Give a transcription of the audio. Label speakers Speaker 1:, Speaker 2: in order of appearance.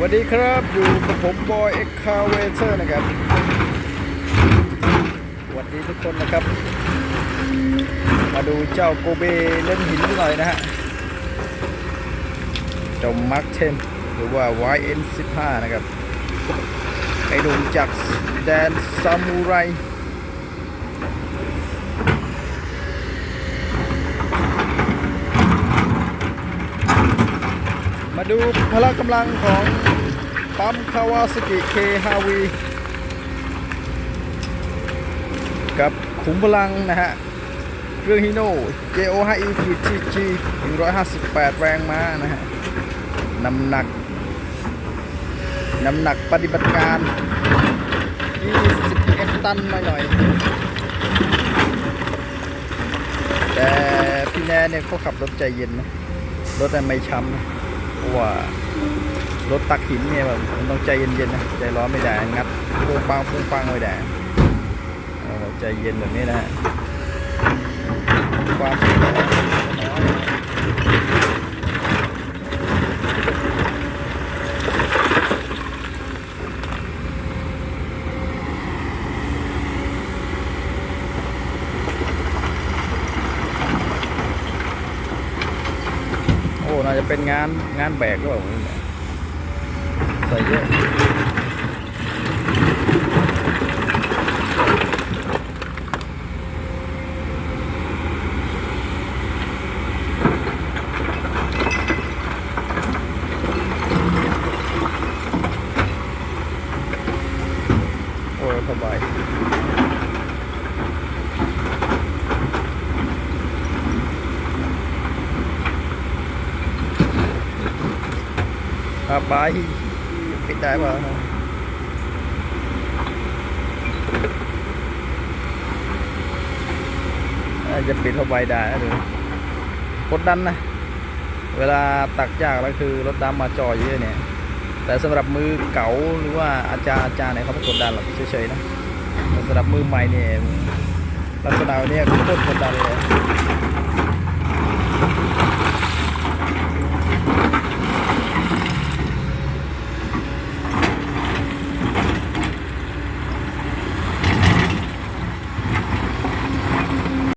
Speaker 1: วัสดีครับอยู่กับผมบอยเอ็กคาเวเตอร์นะครับสวัสดีทุกคนนะครับ มาดูเจ้าโกเบเล่นหินหน่อยนะฮะเจ้ามาร์คเทนหรือว่า YN15 นะครับไอ้หนุ่มจากแดนซามูไร มาดูพละกำลังของปั๊มคาวาสกิเคฮาวีกับขุมพลังนะฮะเครื่องฮิโน่ JO5E TG 158 แรงม้านะฮะน้ำหนัก น้ำหนักปฏิบัติการ21ตันหน่อย แต่พี่แนนเนี่ยเขาขับรถใจเย็นนะรถไม่ช้ำนะ ราะว่ารถตักหินเนี่ยแบบมันต้องใจเย็นๆนะใจร้อนไม่ได้งัดปุ้งปังปุ้งปังไม่ได้ใจเย็นแบบนี้นะความเสียหาย น่าจะเป็นงานงานแบกหรือเปล่าเนี่ยใส่เยอะโอ้ยสบาย อาบายปิดได้ป่ะจะปิดเข้าไปได้นะดูกดดันนะ เวลาตักจากแล้วคือรถดำมาจอเยอะเนี่ย แต่สำหรับมือเก๋าหรือว่าอาจารย์อาจารย์เนี่ยเขาไม่กดดันหรอกเฉยๆนะแต่สำหรับมือใหม่เนี่ยลักษณะเนี้ยโคตรกดดันเลย